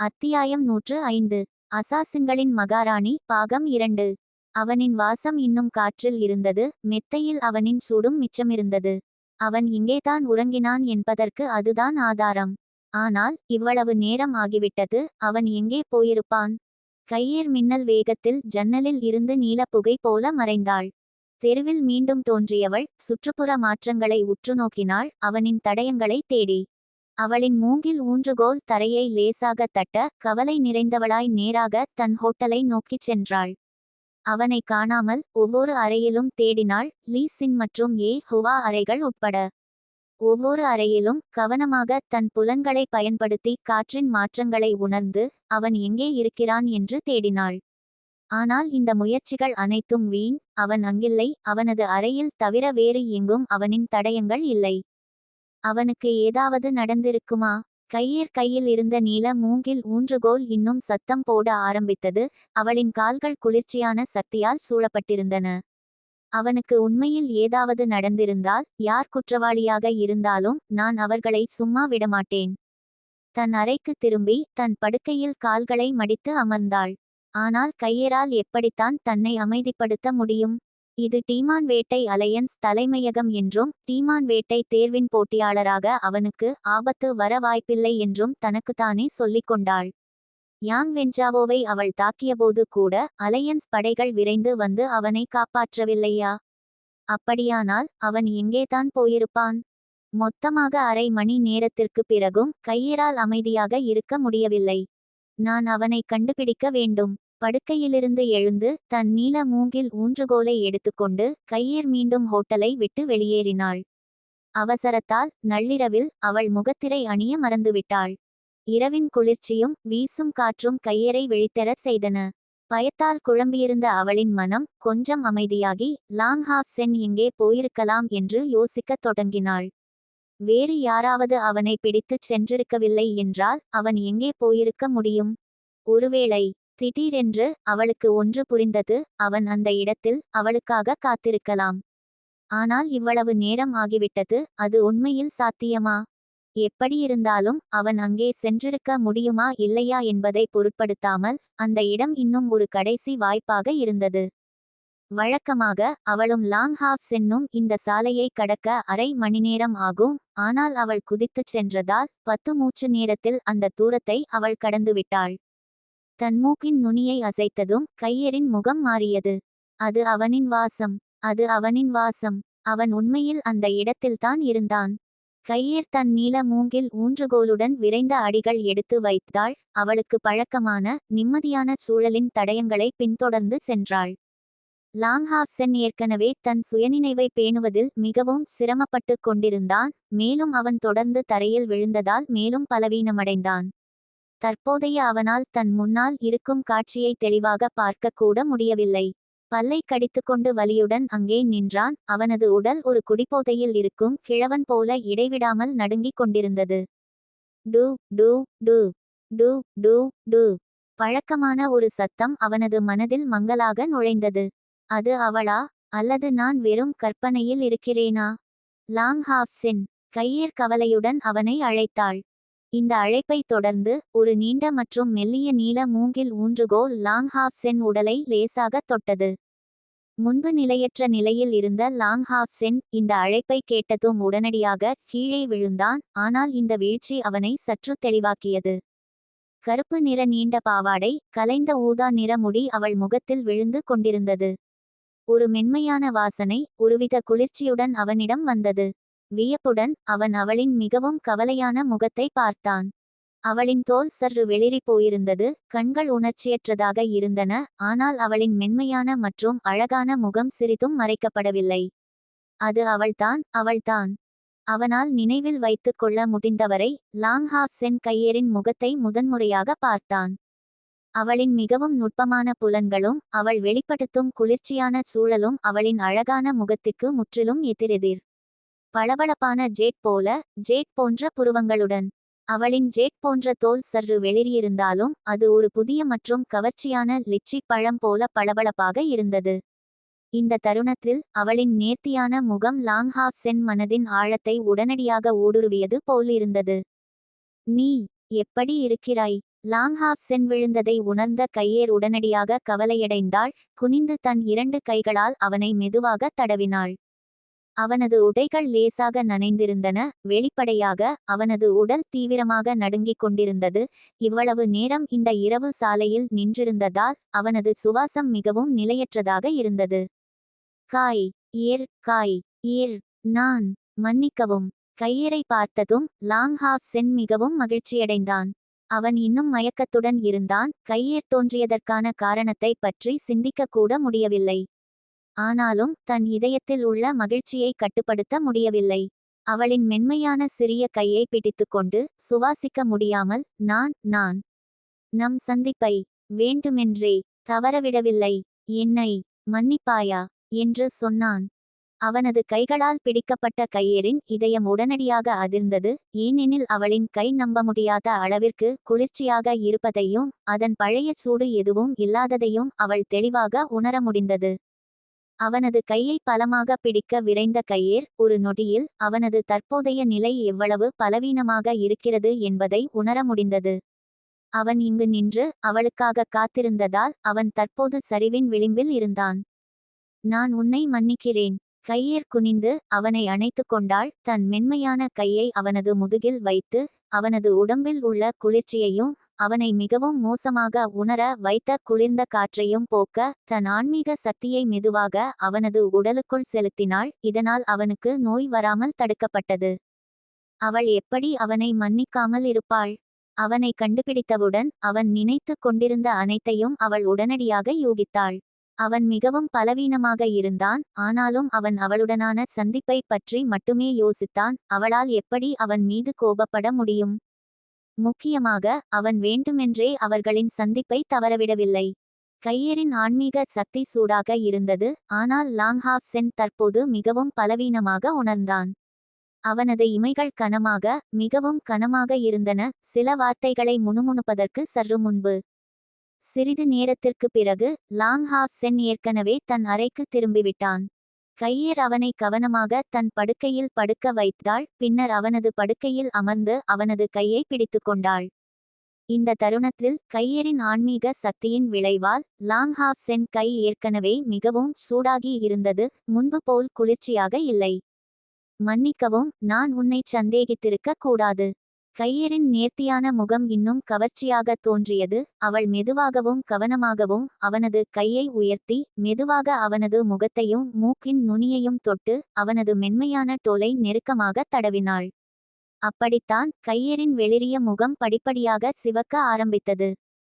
அத்தியாயம் நூற்று ஐந்து. அசாசின்களின் மகாராணி பாகம் இரண்டு. அவனின் வாசம் இன்னும் காற்றில் இருந்தது மெத்தையில் அவனின் சூடும் மிச்சமிருந்தது. அவன் இங்கேதான் உறங்கினான் என்பதற்கு அதுதான் ஆதாரம். ஆனால் இவ்வளவு நேரம் ஆகிவிட்டது அவன் எங்கே போயிருப்பான்? கையேர் மின்னல் வேகத்தில் ஜன்னலில் இருந்து நீலப்புகை போல மறைந்தாள். தெருவில் மீண்டும் தோன்றியவள் சுற்றுப்புற மாற்றங்களை உற்று நோக்கினாள் அவனின் தடயங்களை தேடி. அவளின் மூங்கில் ஊன்றுகோல் தரையை லேசாக தட்ட கவலை நிறைந்தவளாய் நேராக தன் ஹோட்டலை நோக்கிச் சென்றாள். அவனை காணாமல் ஒவ்வொரு அறையிலும் தேடினாள் லீ சின் மற்றும் ஏ ஹுவா அறைகள் உட்பட. ஒவ்வொரு அறையிலும் கவனமாக தன் புலன்களை பயன்படுத்தி காற்றின் மாற்றங்களை உணர்ந்து அவன் எங்கே இருக்கிறான் என்று தேடினாள். ஆனால் இந்த முயற்சிகள் அனைத்தும் வீண் அவன் அங்கில்லை அவனது அறையில் தவிர வேறு எங்கும் அவனின் தடயங்கள் இல்லை. அவனுக்கு ஏதாவது நடந்திருக்குமா? கையேர் கையில் இருந்த நீல மூங்கில் ஊன்றுகோல் இன்னும் சத்தம் போட ஆரம்பித்தது அவளின் கால்கள் குளிர்ச்சியான சக்தியால் சூழப்பட்டிருந்தன. அவனுக்கு உண்மையில் ஏதாவது நடந்திருந்தால் யார் குற்றவாளியாக இருந்தாலும் நான் அவர்களை சும்மா விடமாட்டேன். தன் அறைக்கு திரும்பி தன் படுக்கையில் கால்களை மடித்து அமர்ந்தாள். ஆனால் கையேரால் எப்படித்தான் தன்னை அமைதிப்படுத்த முடியும்? இது டீமான் வேட்டை அலையன்ஸ் தலைமையகம் என்றும் டீமான் வேட்டை தேர்வின் போட்டியாளராக அவனுக்கு ஆபத்து வர வாய்ப்பில்லை என்றும் தனக்குத்தானே சொல்லிக் கொண்டாள். யாங் வென்ஜாவோவை அவள் தாக்கியபோது கூட அலையன்ஸ் படைகள் விரைந்து வந்து அவனை காப்பாற்றவில்லையா? அப்படியானால் அவன் எங்கேதான் போயிருப்பான்? மொத்தமாக அரை மணி நேரத்திற்கு பிறகும் கையிறால் அமைதியாக இருக்க முடியவில்லை. நான் அவனை கண்டுபிடிக்க வேண்டும். படுக்கையிலிருந்து எழுந்து தன் நீல மூங்கில் ஊன்றுகோலை எடுத்துக்கொண்டு கையேர் மீண்டும் ஹோட்டலை விட்டு வெளியேறினாள். அவசரத்தால் நள்ளிரவில் அவள் முகத்திரை அணிய மறந்துவிட்டாள். இரவின் குளிர்ச்சியும் வீசும் காற்றும் கையரை விழித்தர செய்தன. பயத்தால் குழம்பியிருந்த அவளின் மனம் கொஞ்சம் அமைதியாகி லாங் ஹாஃப் சென் எங்கே போயிருக்கலாம் என்று யோசிக்கத் தொடங்கினாள். வேறு யாராவது அவனை பிடித்துச் சென்றிருக்கவில்லை என்றால் அவன் எங்கே போயிருக்க முடியும்? ஒருவேளை திடீரென்று அவளுக்கு ஒன்று புரிந்தது அவன் அந்த இடத்தில் அவளுக்காக காத்திருக்கலாம். ஆனால் இவ்வளவு நேரம் ஆகிவிட்டது அது உண்மையில் சாத்தியமா? எப்படியிருந்தாலும் அவன் அங்கே சென்றிருக்க முடியுமா இல்லையா என்பதை பொருட்படுத்தாமல் அந்த இடம் இன்னும் ஒரு கடைசி வாய்ப்பாக இருந்தது. வழக்கமாக அவளும் லாங் ஹாஃப் சென்னும் இந்த சாலையை கடக்க அரை மணி நேரம் ஆகும் ஆனால் அவள் குதித்துச் சென்றதால் பத்து மூச்சு நேரத்தில் அந்த தூரத்தை அவள் கடந்துவிட்டாள். தன் மூக்கின் நுனியை அசைத்ததும் கையரின் முகம் மாறியது. அது அவனின் வாசம். அது அவனின் வாசம். அவன் உண்மையில் அந்த இடத்தில்தான் இருந்தான். கையேர் தன் நீல மூங்கில் ஊன்றுகோலுடன் விரைந்த அடிகள் எடுத்து வைத்தாள். அவளுக்கு பழக்கமான நிம்மதியான சூழலின் தடயங்களை பின்தொடர்ந்து சென்றாள். லாங்ஹாப்சன் ஏற்கனவே தன் சுயநினைவை பேணுவதில் மிகவும் சிரமப்பட்டு கொண்டிருந்தான். மேலும் அவன் தொடர்ந்து தரையில் விழுந்ததால் மேலும் பலவீனமடைந்தான். தற்போதைய அவனால் தன் முன்னால் இருக்கும் காட்சியை தெளிவாக பார்க்க கூட முடியவில்லை. பல்லை கடித்துக்கொண்டு வலியுடன் அங்கே நின்றான். அவனது உடல் ஒரு குடிபோதையில் இருக்கும் கிழவன் போல இடைவிடாமல் நடுங்கிக் கொண்டிருந்தது. டு டு டு டு டு டு. பழக்கமான ஒரு சத்தம் அவனது மனதில் மங்கலாக நுழைந்தது. அது அவளா? அல்லது நான் வெறும் கற்பனையில் இருக்கிறேனா? லாங் ஹாஃப்ஸின் கையேர் கவலையுடன் அவனை அழைத்தாள். இந்த அழைப்பை தொடர்ந்து ஒரு நீண்ட மற்றும் மெல்லிய நீல மூங்கில் ஊன்றுகோல் லாங் ஹாஃப் சென் உடலை லேசாக தொட்டது. முன்பு நிலையற்ற நிலையில் இருந்த லாங் ஹாஃப் சென் இந்த அழைப்பை கேட்டதும் உடனடியாக கீழே விழுந்தான் ஆனால் இந்த வீழ்ச்சி அவனை சற்று தெளிவாக்கியது. கருப்பு நிற நீண்ட பாவாடை கலைந்த ஊதா நிற முடி அவள் முகத்தில் விழுந்து கொண்டிருந்தது. ஒரு மென்மையான வாசனை ஒருவித குளிர்ச்சியுடன் அவனிடம் வந்தது. வியப்புடன் அவன் அவளின் மிகவும் கவலையான முகத்தை பார்த்தான். அவளின் தோல் சற்று வெளிரி போயிருந்தது கண்கள் உணர்ச்சியற்றதாக இருந்தன ஆனால் அவளின் மென்மையான மற்றும் அழகான முகம் சிறிதும் மறைக்கப்படவில்லை. அது அவள்தான் அவள்தான். அவனால் நினைவில் வைத்துக் கொள்ள முடிந்தவரை லாங் ஹாஃப் சென் கையேரின் முகத்தை முதன்முறையாக பார்த்தான். அவளின் மிகவும் நுட்பமான புலன்களும் அவள் வெளிப்படுத்தும் குளிர்ச்சியான சூழலும் அவளின் அழகான முகத்திற்கு முற்றிலும் எதிரெதிர். பளபளப்பான ஜேட் போல ஜேட் போன்ற புருவங்களுடன். அவளின் ஜேட் போன்ற தோல் சற்று வெளியிருந்தாலும் அது ஒரு புதிய மற்றும் கவர்ச்சியான லிச்சி பழம் போல பளபளப்பாக இருந்தது. இந்த தருணத்தில் அவளின் நேர்த்தியான முகம் லாங் ஹாஃப் சென் மனதின் ஆழத்தை உடனடியாக ஊடுருவியது போல் இருந்தது. நீ எப்படி இருக்கிறாய்? லாங்ஹாஃப் சென் விழுந்ததை உணர்ந்த கையேர் உடனடியாக கவலையடைந்தாள் குனிந்து தன் இரண்டு கைகளால் அவனை மெதுவாக தடவினாள். அவனது உடைகள் லேசாக நனைந்திருந்தன. வெளிப்படையாக அவனது உடல் தீவிரமாக நடுங்கிக் கொண்டிருந்தது. இவ்வளவு நேரம் இந்த இரவு சாலையில் நின்றிருந்ததால் அவனது சுவாசம் மிகவும் நிலையற்றதாக இருந்தது. காய் ஏர் காய் ஏர் நான் மன்னிக்கவும். கையரை பார்த்ததும் லாங் ஹாஃப் சென் மிகவும் மகிழ்ச்சியடைந்தான். அவன் இன்னும் மயக்கத்துடன் இருந்தான். கையேர் தோன்றியதற்கான காரணத்தை பற்றி சிந்திக்க கூட முடியவில்லை. ஆனாலும் தன் இதயத்தில் உள்ள மகிழ்ச்சியை கட்டுப்படுத்த முடியவில்லை. அவளின் மென்மையான சிறிய கையை பிடித்துக்கொண்டு சுவாசிக்க முடியாமல் நான் நான் நம் சந்திப்பை வேண்டுமென்றே தவறவிடவில்லை என்னை மன்னிப்பாயா என்று சொன்னான். அவனது கைகளால் பிடிக்கப்பட்ட கையேரின் இதயம் உடனடியாக அதிர்ந்தது. ஏனெனில் அவளின் கை நம்ப முடியாத அளவிற்கு குளிர்ச்சியாக இருப்பதையும் அதன் பழைய சூடு எதுவும் இல்லாததையும் அவள் தெளிவாக உணர முடிந்தது. அவனது கையை பலமாக பிடிக்க விரைந்த கையேர் ஒரு நொடியில் அவனது தற்போதைய நிலை எவ்வளவு பலவீனமாக இருக்கிறது என்பதை உணர முடிந்தது. அவன் இங்கு நின்று அவளுக்காக காத்திருந்ததால் அவன் தற்போது சரிவின் விளிம்பில் இருந்தான். நான் உன்னை மன்னிக்கிறேன். கையேர் குனிந்து அவனை அணைத்து கொண்டாள். தன் மென்மையான கையை அவனது முதுகில் வைத்து அவனது உடம்பில் உள்ள குளிர்ச்சியையும் அவனை மிகவும் மோசமாக உணர வைத்த குளிர்ந்த காற்றையும் போக்க தன் ஆன்மீக சக்தியை மெதுவாக அவனது உடலுக்குள் செலுத்தினாள். இதனால் அவனுக்கு நோய் வராமல் தடுக்கப்பட்டது. அவள் எப்படி அவனை மன்னிக்காமல் இருப்பாள்? அவனை கண்டுபிடித்தவுடன் அவன் நினைத்து கொண்டிருந்த அனைத்தையும் அவள் உடனடியாக யூகித்தாள். அவன் மிகவும் பலவீனமாக இருந்தான். ஆனாலும் அவன் அவளுடனான சந்திப்பை பற்றி மட்டுமே யோசித்தான். அவளால் எப்படி அவன் மீது கோபப்பட முடியும்? முக்கியமாக அவன் வேண்டுமென்றே அவர்களின் சந்திப்பை தவறவிடவில்லை. கையரின் ஆன்மீக சக்தி சூடாக இருந்தது ஆனால் லாங்ஹாஃப் சென் தற்போது மிகவும் பலவீனமாக உணர்ந்தான். அவனது இமைகள் கனமாக மிகவும் கனமாக இருந்தன சில வார்த்தைகளை முணுமுணுப்பதற்கு சற்று முன்பு. சிறிது நேரத்திற்கு பிறகு லாங் ஹாஃப் சென் ஏற்கனவே தன் அறைக்கு திரும்பிவிட்டான். கையர் அவனை கவனமாக தன் படுக்கையில் படுக்க வைத்தாள். பின்னர் அவனது படுக்கையில் அமர்ந்து அவனது கையை பிடித்து கொண்டாள். இந்த தருணத்தில் கையரின் ஆன்மீக சக்தியின் விளைவால் லாங் ஹாஃப் சென் கை ஏற்கனவே மிகவும் சூடாகி இருந்தது. முன்பு போல் குளிர்ச்சியாக இல்லை. மன்னிக்கவும் நான் உன்னை சந்தேகித்திருக்க கூடாது. கையரின் நேர்த்தியான முகம் இன்னும் கவர்ச்சியாக தோன்றியது. அவள் மெதுவாகவும் கவனமாகவும் அவனது கையை உயர்த்தி மெதுவாக அவனது முகத்தையும் மூக்கின் நுனியையும் தொட்டு அவனது மென்மையான டோலை நெருக்கமாக தடவினாள். அப்படித்தான் கையரின் வெளிரிய முகம் படிப்படியாக சிவக்க ஆரம்பித்தது.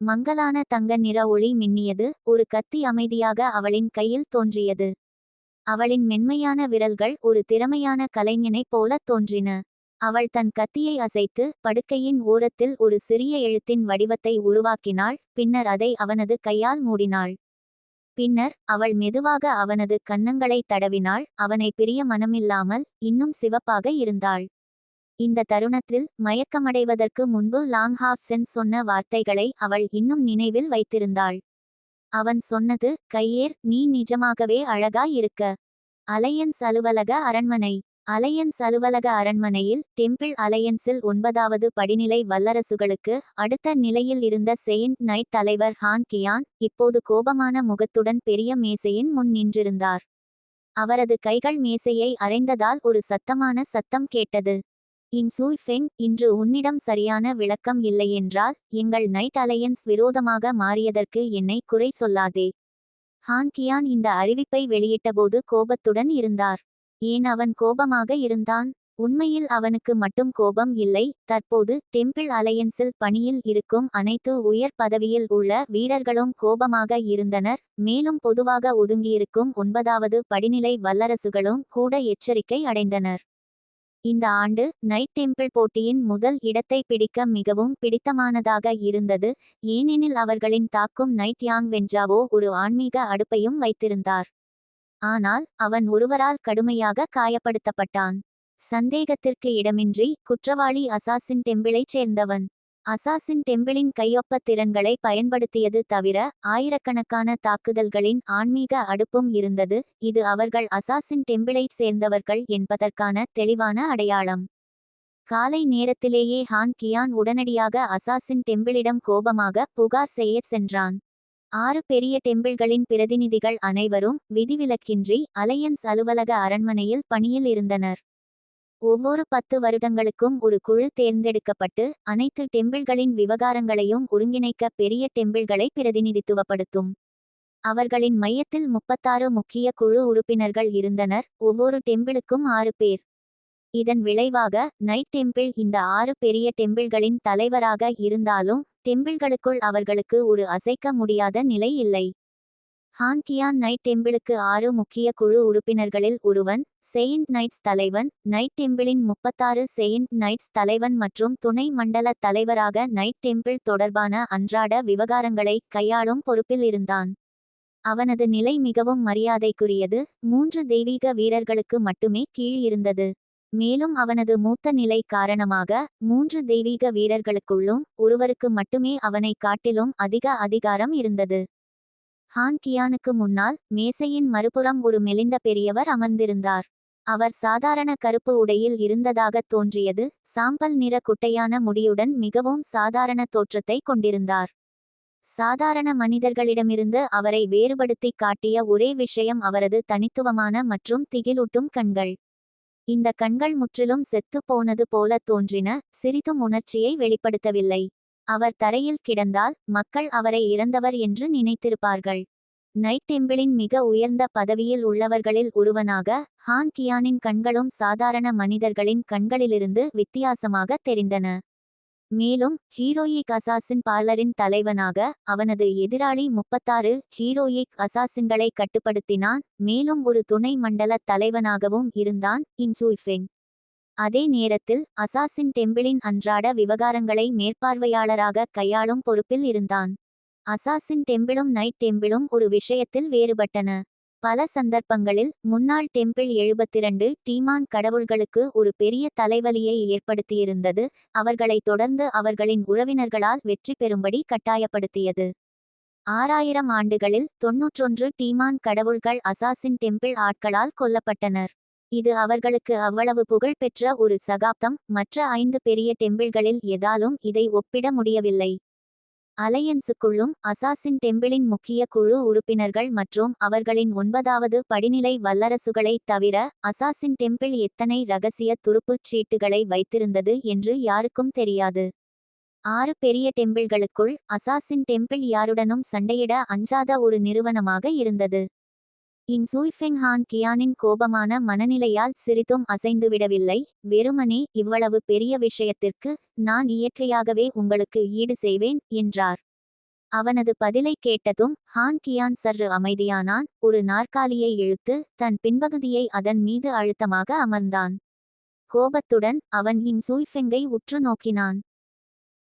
மங்கலான தங்க நிற ஒளி மின்னியது. ஒரு கத்தி அமைதியாக அவளின் கையில் தோன்றியது. அவளின் மென்மையான விரல்கள் ஒரு திறமையான கலைஞனைப் போல தோன்றின. அவள் தன் கத்தியை அசைத்து படுக்கையின் ஓரத்தில் ஒரு சிறிய எழுத்தின் வடிவத்தை உருவாக்கினாள் பின்னர் அதை அவனது கையால் மூடினாள். பின்னர் அவள் மெதுவாக அவனது கன்னங்களை தடவினாள் அவனை பிரிய மனமில்லாமல் இன்னும் சிவப்பாக இருந்தாள். இந்த தருணத்தில் மயக்கமடைவதற்கு முன்பு லாங் ஹாஃப் சென் சொன்ன வார்த்தைகளை அவள் இன்னும் நினைவில் வைத்திருந்தாள். அவன் சொன்னது கையேர் நீ நிஜமாகவே அழகாய் இருக்க. அலையன்ஸ் அலுவலக அரண்மனை. அலையன்ஸ் அலுவலக அரண்மனையில் டெம்பிள் அலையன்ஸில் ஒன்பதாவது படிநிலை வல்லரசுகளுக்கு அடுத்த நிலையில் இருந்த செயின்ட் நைட் தலைவர் ஹான் கியான் இப்போது கோபமான முகத்துடன் பெரிய மேசையின் முன் நின்றிருந்தார். அவரது கைகள் மேசையை அறைந்ததால் ஒரு சத்தமான சத்தம் கேட்டது. இங் சூய் ஃபெங் இன்று உன்னிடம் சரியான விளக்கம் இல்லையென்றால் எங்கள் நைட் அலையன்ஸ் விரோதமாக மாறியதற்கு என்னை குறை சொல்லாதே ஹான் கியான் இந்த அறிவிப்பை வெளியிட்டபோது கோபத்துடன் இருந்தார். ஏன் அவன் கோபமாக இருந்தான்? உண்மையில் அவனுக்கு மட்டும் கோபம் இல்லை. தற்போது டெம்பிள் அலையன்ஸில் பணியில் இருக்கும் அனைத்து உயர் பதவியில் உள்ள வீரர்களும் கோபமாக இருந்தனர். மேலும் பொதுவாக ஒதுங்கியிருக்கும் ஒன்பதாவது படிநிலை வல்லரசுகளும் கூட எச்சரிக்கை அடைந்தனர். இந்த ஆண்டு நைட் டெம்பிள் போட்டியின் முதல் இடத்தை பிடிக்க மிகவும் பிடித்தமானதாக இருந்தது. ஏனெனில் அவர்களின் தாக்கும் நைட் யாங் வென்ஜாவோ ஒரு ஆன்மீக அடுப்பையும் வைத்திருந்தார். ஆனால் அவன் ஒருவரால் கடுமையாக காயப்படுத்தப்பட்டான். சந்தேகத்திற்கு இடமின்றி குற்றவாளி அசாசின் டெம்பிளைச் சேர்ந்தவன். அசாசின் டெம்பிளின் கையொப்ப திறன்களை பயன்படுத்தியது தவிர ஆயிரக்கணக்கான தாக்குதல்களின் ஆன்மீக அடுப்பும் இருந்தது. இது அவர்கள் அசாசின் டெம்பிளைச் சேர்ந்தவர்கள் என்பதற்கான தெளிவான அடையாளம். காலை நேரத்திலேயே ஹான் கியான் உடனடியாக அசாசின் டெம்பிளிடம் கோபமாக புகார் செய்ய சென்றான். ஆறு பெரிய டெம்பிள்களின் பிரதிநிதிகள் அனைவரும் விதிவிலக்கின்றி அலையன்ஸ் அலுவலக அரண்மனையில் பணியில் இருந்தனர். ஒவ்வொரு பத்து வருடங்களுக்கும் ஒரு குழு தேர்ந்தெடுக்கப்பட்டு அனைத்து டெம்பிள்களின் விவகாரங்களையும் ஒருங்கிணைக்க பெரிய டெம்பிள்களை பிரதிநிதித்துவப்படுத்தும். அவர்களின் மையத்தில் முப்பத்தாறு முக்கிய குழு உறுப்பினர்கள் இருந்தனர். ஒவ்வொரு டெம்பிளுக்கும் ஆறு பேர். இதன் விளைவாக நைட் டெம்பிள் இந்த ஆறு பெரிய டெம்பிள்களின் தலைவராக இருந்தாலும் டெம்பிள்களுக்குள் அவர்களுக்கு ஒரு அசைக்க முடியாத நிலை இல்லை. ஹான்கியான் நைட் டெம்பிளுக்கு ஆறு முக்கிய குழு உறுப்பினர்களில் ஒருவன் செயின்ட் நைட்ஸ் தலைவன் நைட் டெம்பிளின் முப்பத்தாறு செயின்ட் நைட்ஸ் தலைவன் மற்றும் துணை மண்டல தலைவராக நைட் டெம்பிள் தொடர்பான அன்றாட விவகாரங்களை கையாளும் பொறுப்பில் இருந்தான். அவனது நிலை மிகவும் மரியாதைக்குரியது மூன்று தெய்வீக வீரர்களுக்கு மட்டுமே கீழ் இருந்தது. மேலும் அவனது மூத்த நிலை காரணமாக மூன்று தெய்வீக வீரர்களுக்குள்ளும் ஒருவருக்கு மட்டுமே அவனை காட்டிலும் அதிக அதிகாரம் இருந்தது. ஹான் கியானுக்கு முன்னால் மேசையின் மறுபுறம் ஒரு மெலிந்த பெரியவர் அமர்ந்திருந்தார். அவர் சாதாரண கருப்பு உடையில் இருந்ததாகத் தோன்றியது சாம்பல் நிற குட்டையான முடியுடன் மிகவும் சாதாரண தோற்றத்தை கொண்டிருந்தார். சாதாரண மனிதர்களிடமிருந்து அவரை வேறுபடுத்தி காட்டிய ஒரே விஷயம் அவரது தனித்துவமான மற்றும் திகிலூட்டும் கண்கள். இந்த கண்கள் முற்றிலும் செத்துப் போனது போல தோன்றின சிறிதும் உணர்ச்சியை வெளிப்படுத்தவில்லை. அவர் தரையில் கிடந்தால் மக்கள் அவரை இறந்தவர் என்று நினைத்திருப்பார்கள். நைட் டெம்பிளின் மிக உயர்ந்த பதவியில் உள்ளவர்களில் ஒருவனாக ஹான் கியானின் கண்களும் சாதாரண மனிதர்களின் கண்களிலிருந்து வித்தியாசமாக தெரிந்தன. மேலும் ஹீரோயிக் அசாசின் பார்லரின் தலைவனாக அவனது எதிராளி முப்பத்தாறு ஹீரோயிக் அசாசின்களை கட்டுப்படுத்தினான். மேலும் ஒரு துணை மண்டல தலைவனாகவும் இருந்தான் இன்சூஃபெங் அதே நேரத்தில் அசாசின் டெம்பிளின் அன்றாட விவகாரங்களை மேற்பார்வையாளராக கையாளும் பொறுப்பில் இருந்தான். அசாசின் டெம்பிளும் நைட் டெம்பிளும் ஒரு விஷயத்தில் வேறுபட்டன. பல சந்தர்ப்பங்களில் முன்னாள் டெம்பிள் எழுபத்திரண்டு டீமான் கடவுள்களுக்கு ஒரு பெரிய தலைவலியை ஏற்படுத்தியிருந்தது அவர்களை தொடர்ந்து அவர்களின் உறவினர்களால் வெற்றி பெறும்படி கட்டாயப்படுத்தியது. ஆறாயிரம் ஆண்டுகளில் தொன்னூற்றொன்று டீமான் கடவுள்கள் அசாசின் டெம்பிள் ஆட்களால் கொல்லப்பட்டனர். இது அவர்களுக்கு அவ்வளவு புகழ்பெற்ற ஒரு சகாப்தம் மற்ற ஐந்து பெரிய டெம்பிள்களில் எதாலும் இதை ஒப்பிட முடியவில்லை. அலையன்ஸுக்குள்ளும் அசாசின் டெம்பிளின் முக்கிய குழு உறுப்பினர்கள் மற்றும் அவர்களின் ஒன்பதாவது படிநிலை வல்லரசுகளைத் தவிர அசாசின் டெம்பிள் எத்தனை ரகசிய துருப்புச் சீட்டுகளை வைத்திருந்தது என்று யாருக்கும் தெரியாது. ஆறு பெரிய டெம்பிள்களுக்குள் அசாசின் டெம்பிள் யாருடனும் சண்டையிட அஞ்சாத ஒரு நிறுவனமாக இருந்தது. இங் சூய்ஃபெங்ஹான் கியானின் கோபமான மனநிலையால் சிறிதும் அசைந்துவிடவில்லை. வெறுமனே இவ்வளவு பெரிய விஷயத்திற்கு நான் இயற்கையாகவே உங்களுக்கு ஈடு செய்வேன் என்றார். அவனது பதிலை கேட்டதும் ஹான் கியான் சற்று அமைதியானான். ஒரு நாற்காலியை இழுத்து தன் பின்பகுதியை அதன் மீது அழுத்தமாக அமர்ந்தான். கோபத்துடன் அவன் இங் சூய்ஃபெங்கை உற்று நோக்கினான்.